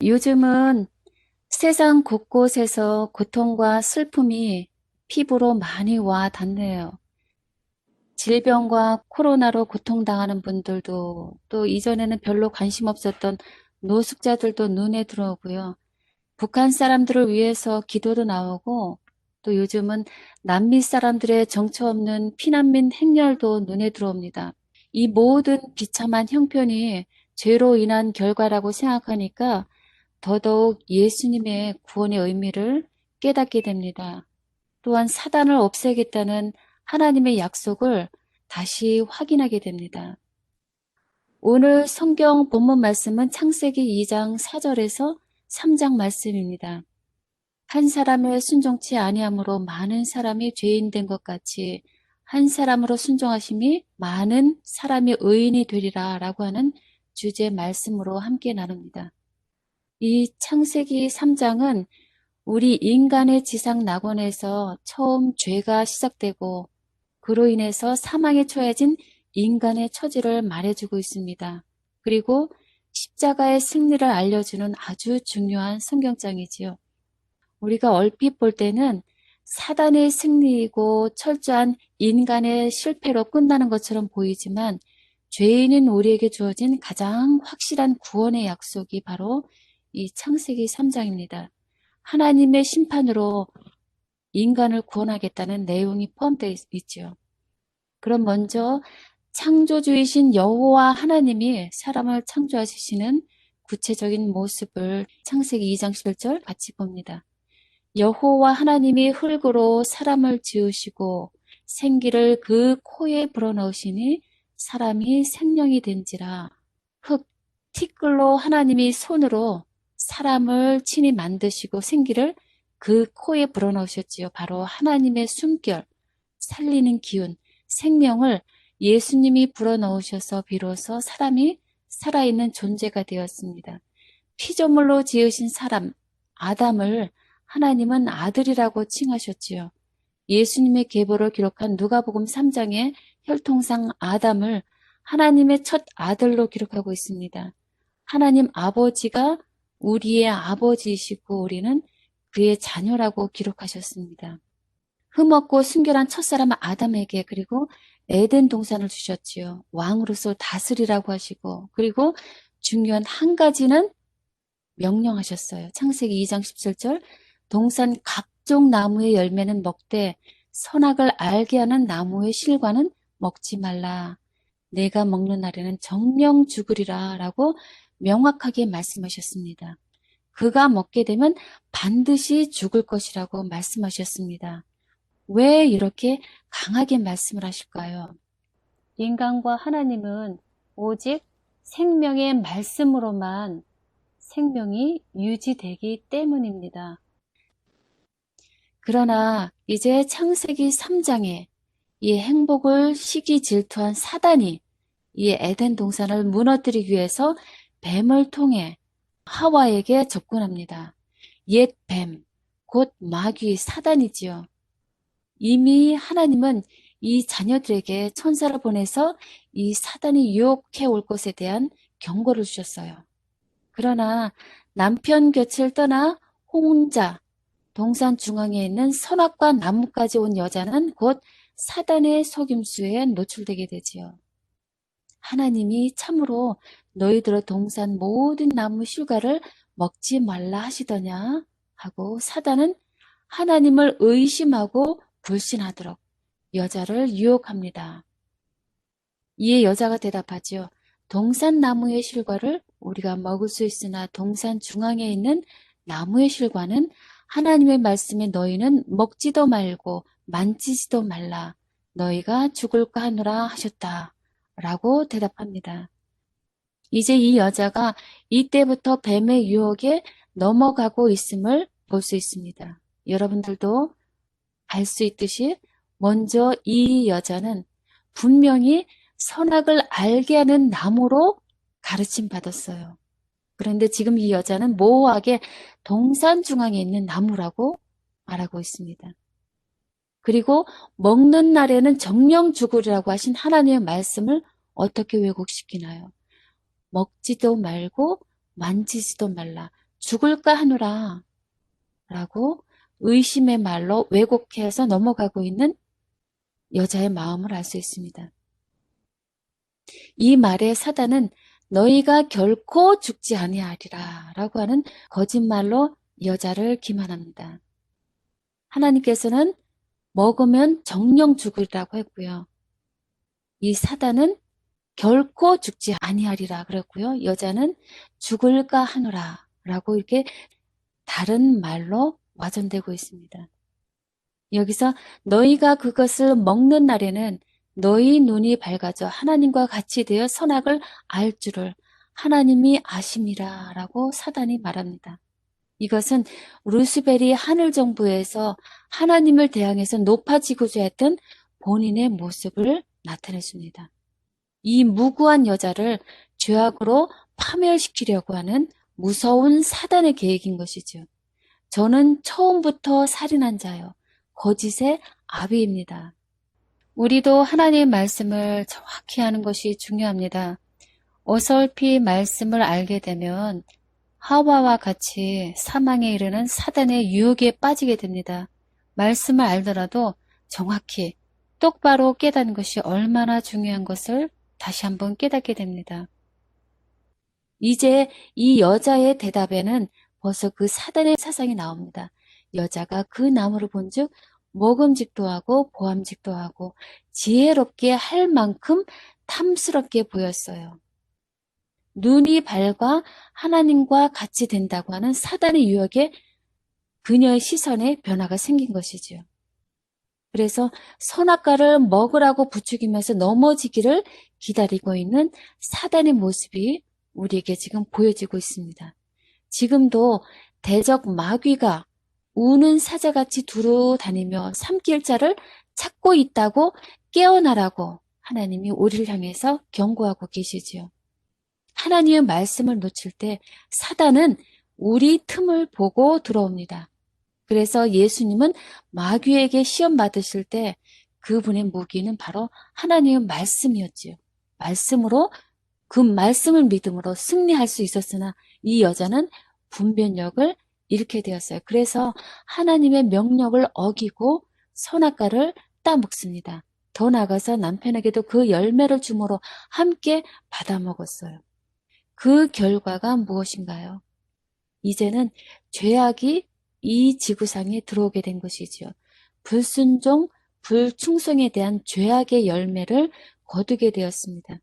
요즘은 세상 곳곳에서 고통과 슬픔이 피부로 많이 와 닿네요. 질병과 코로나로 고통당하는 분들도 또 이전에는 별로 관심 없었던 노숙자들도 눈에 들어오고요. 북한 사람들을 위해서 기도도 나오고 또 요즘은 남미 사람들의 정처 없는 피난민 행렬도 눈에 들어옵니다. 이 모든 비참한 형편이 죄로 인한 결과라고 생각하니까 더더욱 예수님의 구원의 의미를 깨닫게 됩니다. 또한 사단을 없애겠다는 하나님의 약속을 다시 확인하게 됩니다. 오늘 성경 본문 말씀은 창세기 2장 4절에서 3장 말씀입니다. 한 사람의 순종치 아니함으로 많은 사람이 죄인 된 것 같이 한 사람으로 순종하심이 많은 사람이 의인이 되리라 라고 하는 주제 말씀으로 함께 나눕니다. 이 창세기 3장은 우리 인간의 지상 낙원에서 처음 죄가 시작되고 그로 인해서 사망에 처해진 인간의 처지를 말해주고 있습니다. 그리고 십자가의 승리를 알려주는 아주 중요한 성경장이지요. 우리가 얼핏 볼 때는 사단의 승리이고 철저한 인간의 실패로 끝나는 것처럼 보이지만 죄인인 우리에게 주어진 가장 확실한 구원의 약속이 바로 이 창세기 3장입니다. 하나님의 심판으로 인간을 구원하겠다는 내용이 포함되어 있지요. 그럼 먼저 창조주이신 여호와 하나님이 사람을 창조하시는 구체적인 모습을 창세기 2장 11절 같이 봅니다. 여호와 하나님이 흙으로 사람을 지으시고 생기를 그 코에 불어넣으시니 사람이 생명이 된지라 흙 티끌로 하나님이 손으로 사람을 친히 만드시고 생기를 그 코에 불어넣으셨지요. 바로 하나님의 숨결, 살리는 기운, 생명을 예수님이 불어넣으셔서 비로소 사람이 살아있는 존재가 되었습니다. 피조물로 지으신 사람, 아담을 하나님은 아들이라고 칭하셨지요. 예수님의 계보를 기록한 누가복음 3장의 혈통상 아담을 하나님의 첫 아들로 기록하고 있습니다. 하나님 아버지가 우리의 아버지이시고 우리는 그의 자녀라고 기록하셨습니다. 흠없고 순결한 첫사람 아담에게 그리고 에덴 동산을 주셨지요. 왕으로서 다스리라고 하시고 그리고 중요한 한 가지는 명령하셨어요. 창세기 2장 17절 동산 각종 나무의 열매는 먹되 선악을 알게 하는 나무의 실과는 먹지 말라. 내가 먹는 날에는 정령 죽으리라 라고 명확하게 말씀하셨습니다. 그가 먹게 되면 반드시 죽을 것이라고 말씀하셨습니다. 왜 이렇게 강하게 말씀을 하실까요? 인간과 하나님은 오직 생명의 말씀으로만 생명이 유지되기 때문입니다. 그러나 이제 창세기 3장에 이 행복을 시기 질투한 사단이 이 에덴 동산을 무너뜨리기 위해서 뱀을 통해 하와에게 접근합니다. 옛 뱀, 곧 마귀 사단이지요. 이미 하나님은 이 자녀들에게 천사를 보내서 이 사단이 유혹해 올 것에 대한 경고를 주셨어요. 그러나 남편 곁을 떠나 혼자 동산 중앙에 있는 선악과 나무까지 온 여자는 곧 사단의 속임수에 노출되게 되지요. 하나님이 참으로 너희들의 동산 모든 나무 실과를 먹지 말라 하시더냐 하고 사단은 하나님을 의심하고 불신하도록 여자를 유혹합니다. 이에 여자가 대답하지요. 동산 나무의 실과를 우리가 먹을 수 있으나 동산 중앙에 있는 나무의 실과는 하나님의 말씀에 너희는 먹지도 말고 만지지도 말라. 너희가 죽을까 하노라 하셨다. 라고 대답합니다. 이제 이 여자가 이때부터 뱀의 유혹에 넘어가고 있음을 볼 수 있습니다. 여러분들도 알 수 있듯이 먼저 이 여자는 분명히 선악을 알게 하는 나무로 가르침 받았어요. 그런데 지금 이 여자는 모호하게 동산 중앙에 있는 나무라고 말하고 있습니다. 그리고 먹는 날에는 정령 죽으리라고 하신 하나님의 말씀을 어떻게 왜곡시키나요? 먹지도 말고 만지지도 말라. 죽을까 하노라 라고 의심의 말로 왜곡해서 넘어가고 있는 여자의 마음을 알 수 있습니다. 이 말에 사단은 너희가 결코 죽지 아니하리라 라고 하는 거짓말로 여자를 기만합니다. 하나님께서는 먹으면 정령 죽으리라고 했고요. 이 사단은 결코 죽지 아니하리라 그랬고요. 여자는 죽을까 하노라 라고 이렇게 다른 말로 와전되고 있습니다. 여기서 너희가 그것을 먹는 날에는 너희 눈이 밝아져 하나님과 같이 되어 선악을 알 줄을 하나님이 아심이라 라고 사단이 말합니다. 이것은 루스벨이 하늘 정부에서 하나님을 대항해서 높아지고자 했던 본인의 모습을 나타내줍니다. 이 무구한 여자를 죄악으로 파멸시키려고 하는 무서운 사단의 계획인 것이죠. 저는 처음부터 살인한 자요. 거짓의 아비입니다. 우리도 하나님의 말씀을 정확히 하는 것이 중요합니다. 어설피 말씀을 알게 되면 하와와 같이 사망에 이르는 사단의 유혹에 빠지게 됩니다. 말씀을 알더라도 정확히 똑바로 깨닫는 것이 얼마나 중요한 것을 다시 한번 깨닫게 됩니다. 이제 이 여자의 대답에는 벌써 그 사단의 사상이 나옵니다. 여자가 그 나무를 본즉 먹음직도 하고 보암직도 하고 지혜롭게 할 만큼 탐스럽게 보였어요. 눈이 밝아 하나님과 같이 된다고 하는 사단의 유혹에 그녀의 시선에 변화가 생긴 것이지요. 그래서 선악과를 먹으라고 부추기면서 넘어지기를 기다리고 있는 사단의 모습이 우리에게 지금 보여지고 있습니다. 지금도 대적 마귀가 우는 사자같이 두루 다니며 삼킬 자를 찾고 있다고 깨어나라고 하나님이 우리를 향해서 경고하고 계시지요. 하나님의 말씀을 놓칠 때 사단은 우리 틈을 보고 들어옵니다. 그래서 예수님은 마귀에게 시험 받으실 때 그분의 무기는 바로 하나님의 말씀이었지요. 말씀으로 그 말씀을 믿음으로 승리할 수 있었으나 이 여자는 분별력을 잃게 되었어요. 그래서 하나님의 명령을 어기고 선악과를 따먹습니다. 더 나아가서 남편에게도 그 열매를 주므로 함께 받아먹었어요. 그 결과가 무엇인가요? 이제는 죄악이 이 지구상에 들어오게 된 것이지요. 불순종, 불충성에 대한 죄악의 열매를 거두게 되었습니다.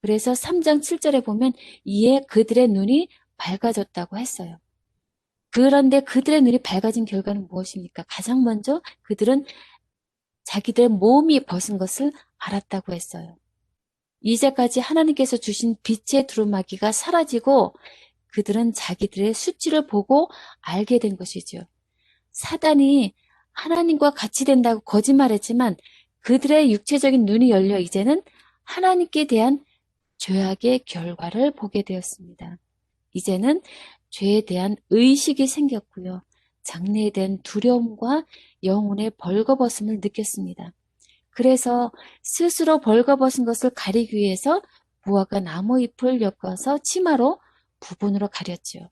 그래서 3장 7절에 보면 이에 그들의 눈이 밝아졌다고 했어요. 그런데 그들의 눈이 밝아진 결과는 무엇입니까? 가장 먼저 그들은 자기들의 몸이 벗은 것을 알았다고 했어요. 이제까지 하나님께서 주신 빛의 두루마기가 사라지고 그들은 자기들의 수치를 보고 알게 된 것이죠. 사단이 하나님과 같이 된다고 거짓말했지만 그들의 육체적인 눈이 열려 이제는 하나님께 대한 죄악의 결과를 보게 되었습니다. 이제는 죄에 대한 의식이 생겼고요. 장래에 대한 두려움과 영혼의 벌거벗음을 느꼈습니다. 그래서 스스로 벌거벗은 것을 가리기 위해서 무화과 나무 잎을 엮어서 치마로 부분으로 가렸지요.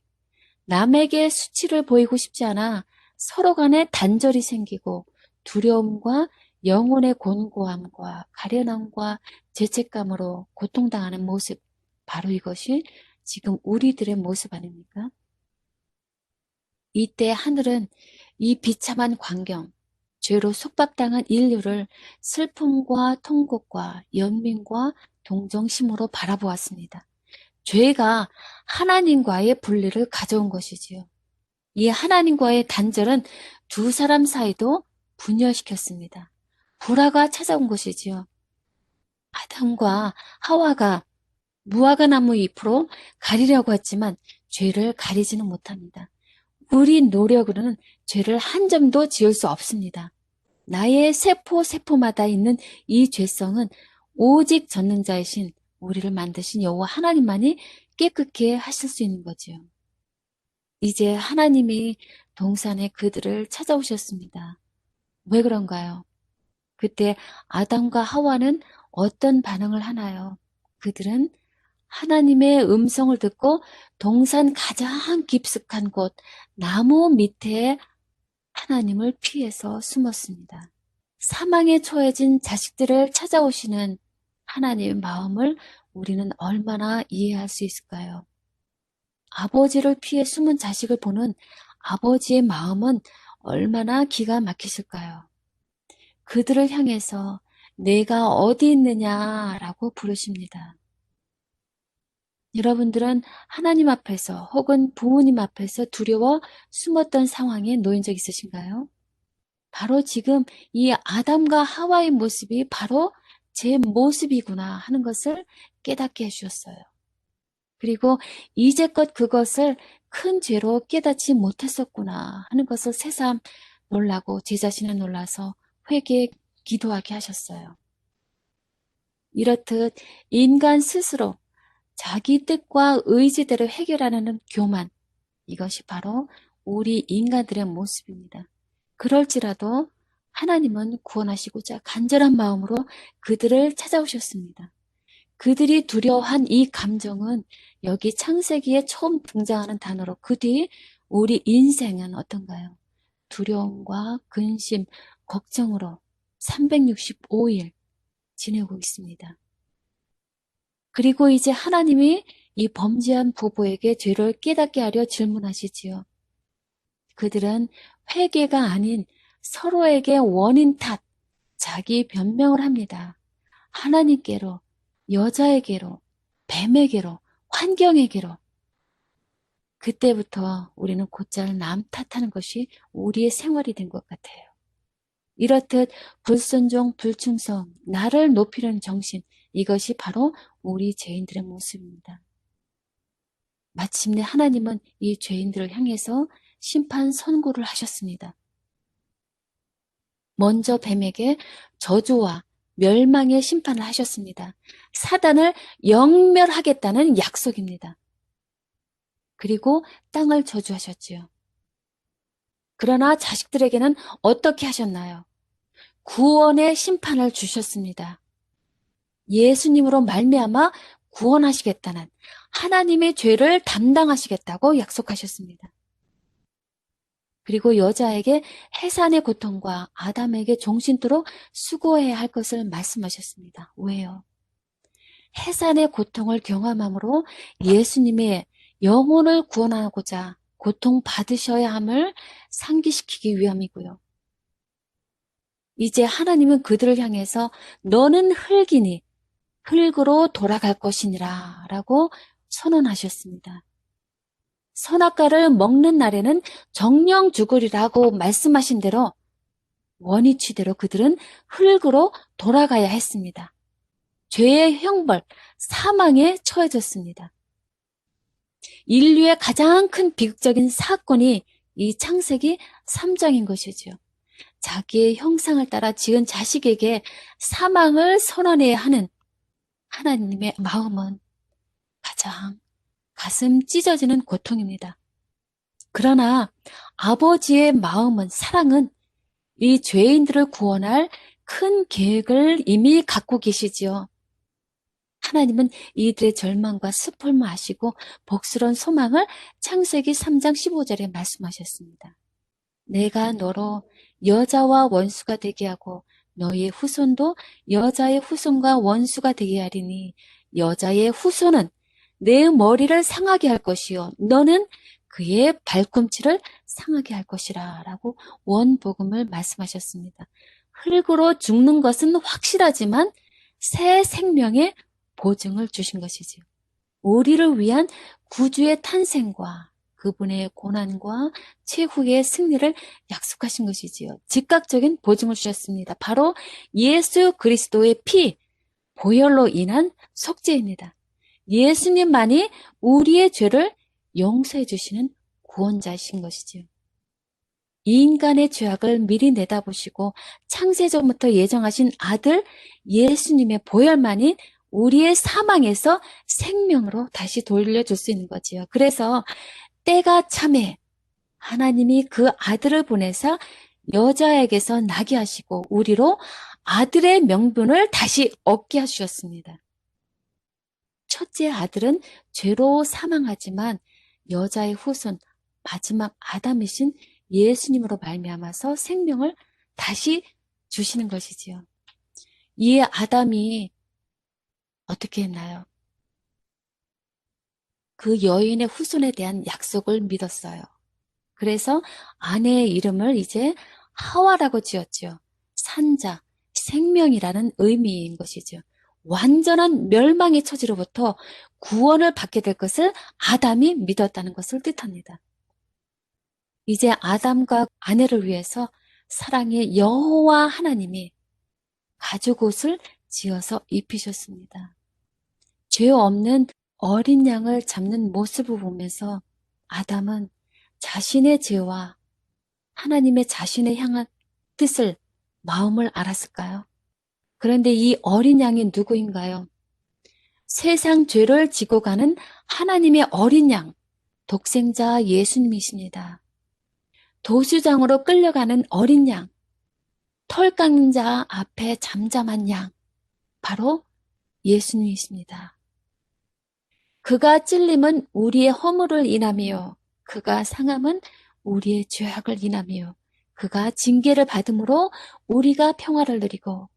남에게 수치를 보이고 싶지 않아 서로 간에 단절이 생기고 두려움과 영혼의 곤고함과 가련함과 죄책감으로 고통당하는 모습, 바로 이것이 지금 우리들의 모습 아닙니까? 이때 하늘은 이 비참한 광경, 죄로 속박당한 인류를 슬픔과 통곡과 연민과 동정심으로 바라보았습니다. 죄가 하나님과의 분리를 가져온 것이지요. 이 하나님과의 단절은 두 사람 사이도 분열시켰습니다. 불화가 찾아온 것이지요. 아담과 하와가 무화과 나무 잎으로 가리려고 했지만 죄를 가리지는 못합니다. 우리 노력으로는 죄를 한 점도 지을 수 없습니다. 나의 세포 세포마다 있는 이 죄성은 오직 전능자이신 우리를 만드신 여호와 하나님만이 깨끗게 하실 수 있는 거지요. 이제 하나님이 동산에 그들을 찾아오셨습니다. 왜 그런가요? 그때 아담과 하와는 어떤 반응을 하나요? 그들은 하나님의 음성을 듣고 동산 가장 깊숙한 곳 나무 밑에 하나님을 피해서 숨었습니다. 사망에 처해진 자식들을 찾아오시는 하나님의 마음을 우리는 얼마나 이해할 수 있을까요? 아버지를 피해 숨은 자식을 보는 아버지의 마음은 얼마나 기가 막히실까요? 그들을 향해서 내가 어디 있느냐라고 부르십니다. 여러분들은 하나님 앞에서 혹은 부모님 앞에서 두려워 숨었던 상황에 놓인 적 있으신가요? 바로 지금 이 아담과 하와의 모습이 바로 제 모습이구나 하는 것을 깨닫게 해주셨어요. 그리고 이제껏 그것을 큰 죄로 깨닫지 못했었구나 하는 것을 새삼 놀라고 제 자신을 놀라서 회개 기도하게 하셨어요. 이렇듯 인간 스스로 자기 뜻과 의지대로 해결하는 교만, 이것이 바로 우리 인간들의 모습입니다. 그럴지라도 하나님은 구원하시고자 간절한 마음으로 그들을 찾아오셨습니다. 그들이 두려워한 이 감정은 여기 창세기에 처음 등장하는 단어로 그 뒤 우리 인생은 어떤가요? 두려움과 근심, 걱정으로 365일 지내고 있습니다. 그리고 이제 하나님이 이 범죄한 부부에게 죄를 깨닫게 하려 질문하시지요. 그들은 회개가 아닌 서로에게 원인 탓, 자기 변명을 합니다. 하나님께로, 여자에게로, 뱀에게로, 환경에게로. 그때부터 우리는 곧잘 남 탓하는 것이 우리의 생활이 된 것 같아요. 이렇듯 불순종, 불충성, 나를 높이려는 정신, 이것이 바로 우리 죄인들의 모습입니다. 마침내 하나님은 이 죄인들을 향해서 심판 선고를 하셨습니다. 먼저 뱀에게 저주와 멸망의 심판을 하셨습니다. 사단을 영멸하겠다는 약속입니다. 그리고 땅을 저주하셨지요. 그러나 자식들에게는 어떻게 하셨나요? 구원의 심판을 주셨습니다. 예수님으로 말미암아 구원하시겠다는 하나님의 죄를 담당하시겠다고 약속하셨습니다. 그리고 여자에게 해산의 고통과 아담에게 종신토록 수고해야 할 것을 말씀하셨습니다. 왜요? 해산의 고통을 경험함으로 예수님의 영혼을 구원하고자 고통 받으셔야 함을 상기시키기 위함이고요. 이제 하나님은 그들을 향해서 너는 흙이니 흙으로 돌아갈 것이니라 라고 선언하셨습니다. 선악과를 먹는 날에는 정령 죽으리라고 말씀하신 대로 원위치대로 그들은 흙으로 돌아가야 했습니다. 죄의 형벌, 사망에 처해졌습니다. 인류의 가장 큰 비극적인 사건이 이 창세기 3장인 것이죠. 자기의 형상을 따라 지은 자식에게 사망을 선언해야 하는 하나님의 마음은 가장 가슴 찢어지는 고통입니다. 그러나 아버지의 마음은 사랑은 이 죄인들을 구원할 큰 계획을 이미 갖고 계시지요. 하나님은 이들의 절망과 슬픔을 아시고 복스러운 소망을 창세기 3장 15절에 말씀하셨습니다. 내가 너로 여자와 원수가 되게 하고 너의 후손도 여자의 후손과 원수가 되게 하리니 여자의 후손은 내 머리를 상하게 할 것이요 너는 그의 발꿈치를 상하게 할 것이라 라고 원복음을 말씀하셨습니다. 흙으로 죽는 것은 확실하지만 새 생명의 보증을 주신 것이지요. 우리를 위한 구주의 탄생과 그분의 고난과 최후의 승리를 약속하신 것이지요. 즉각적인 보증을 주셨습니다. 바로 예수 그리스도의 피, 보혈로 인한 속죄입니다. 예수님만이 우리의 죄를 용서해 주시는 구원자이신 것이지요. 인간의 죄악을 미리 내다보시고 창세전부터 예정하신 아들 예수님의 보혈만이 우리의 사망에서 생명으로 다시 돌려줄 수 있는 거지요. 그래서 때가 참에 하나님이 그 아들을 보내사 여자에게서 나게 하시고 우리로 아들의 명분을 다시 얻게 하셨습니다. 첫째 아들은 죄로 사망하지만 여자의 후손 마지막 아담이신 예수님으로 말미암아서 생명을 다시 주시는 것이지요. 이 아담이 어떻게 했나요? 그 여인의 후손에 대한 약속을 믿었어요. 그래서 아내의 이름을 이제 하와라고 지었지요. 산자, 생명이라는 의미인 것이죠. 완전한 멸망의 처지로부터 구원을 받게 될 것을 아담이 믿었다는 것을 뜻합니다. 이제 아담과 아내를 위해서 사랑의 여호와 하나님이 가죽 옷을 지어서 입히셨습니다. 죄 없는 어린 양을 잡는 모습을 보면서 아담은 자신의 죄와 하나님의 자신을 향한 뜻을 마음을 알았을까요? 그런데 이 어린 양이 누구인가요? 세상 죄를 지고 가는 하나님의 어린 양, 독생자 예수님이십니다. 도수장으로 끌려가는 어린 양, 털 깎는 자 앞에 잠잠한 양, 바로 예수님이십니다. 그가 찔림은 우리의 허물을 인하며 그가 상함은 우리의 죄악을 인하며 그가 징계를 받음으로 우리가 평화를 누리고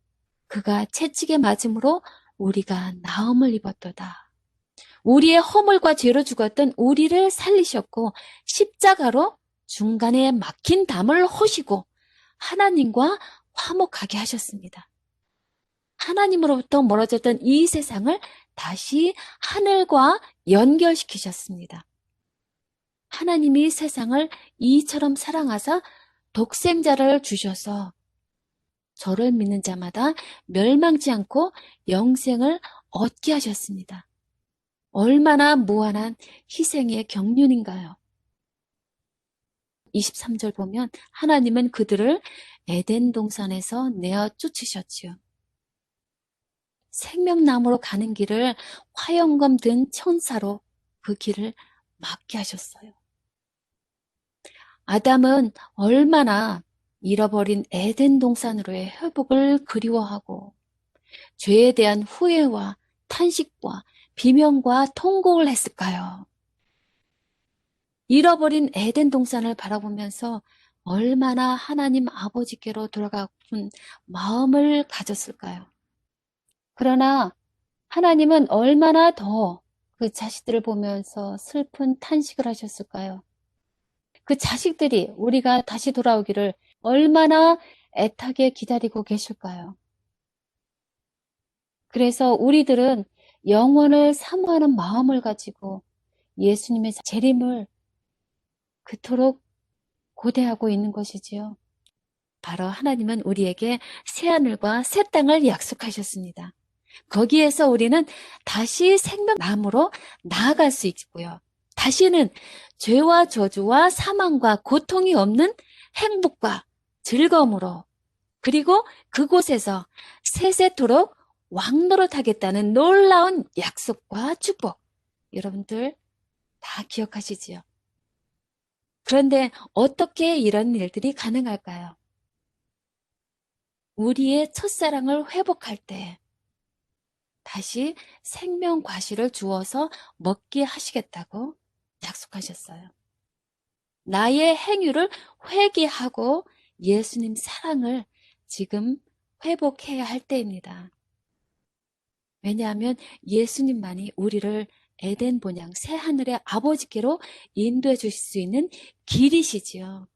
그가 채찍에 맞음으로 우리가 나음을 입었도다. 우리의 허물과 죄로 죽었던 우리를 살리셨고 십자가로 중간에 막힌 담을 허시고 하나님과 화목하게 하셨습니다. 하나님으로부터 멀어졌던 이 세상을 다시 하늘과 연결시키셨습니다. 하나님이 세상을 이처럼 사랑하사 독생자를 주셔서 저를 믿는 자마다 멸망지 않고 영생을 얻게 하셨습니다. 얼마나 무한한 희생의 경륜인가요? 23절 보면 하나님은 그들을 에덴 동산에서 내어 쫓으셨지요. 생명나무로 가는 길을 화영검 든 천사로 그 길을 막게 하셨어요. 아담은 얼마나 잃어버린 에덴 동산으로의 회복을 그리워하고 죄에 대한 후회와 탄식과 비명과 통곡을 했을까요? 잃어버린 에덴 동산을 바라보면서 얼마나 하나님 아버지께로 돌아가고픈 마음을 가졌을까요? 그러나 하나님은 얼마나 더 그 자식들을 보면서 슬픈 탄식을 하셨을까요? 그 자식들이 우리가 다시 돌아오기를 얼마나 애타게 기다리고 계실까요? 그래서 우리들은 영원을 사모하는 마음을 가지고 예수님의 재림을 그토록 고대하고 있는 것이지요. 바로 하나님은 우리에게 새 하늘과 새 땅을 약속하셨습니다. 거기에서 우리는 다시 생명나무로 나아갈 수 있고요. 다시는 죄와 저주와 사망과 고통이 없는 행복과 즐거움으로 그리고 그곳에서 세세토록 왕노릇하겠다는 놀라운 약속과 축복 여러분들 다 기억하시지요? 그런데 어떻게 이런 일들이 가능할까요? 우리의 첫사랑을 회복할 때 다시 생명 과실을 주어서 먹게 하시겠다고 약속하셨어요. 나의 행위를 회개하고 예수님 사랑을 지금 회복해야 할 때입니다. 왜냐하면 예수님만이 우리를 에덴 본향 새 하늘의 아버지께로 인도해 주실 수 있는 길이시지요.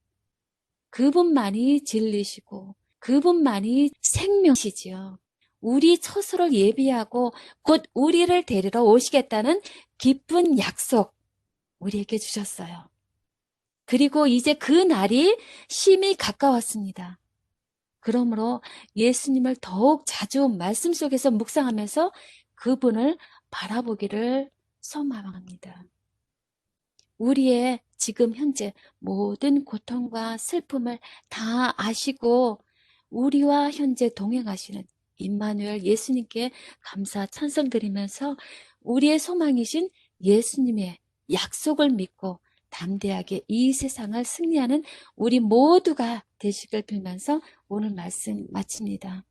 그분만이 진리시고 그분만이 생명이시지요. 우리 처소를 예비하고 곧 우리를 데리러 오시겠다는 기쁜 약속 우리에게 주셨어요. 그리고 이제 그 날이 심히 가까웠습니다. 그러므로 예수님을 더욱 자주 말씀 속에서 묵상하면서 그분을 바라보기를 소망합니다. 우리의 지금 현재 모든 고통과 슬픔을 다 아시고 우리와 현재 동행하시는 임마누엘 예수님께 감사 찬송 드리면서 우리의 소망이신 예수님의 약속을 믿고 담대하게 이 세상을 승리하는 우리 모두가 되시길 빌면서 오늘 말씀 마칩니다.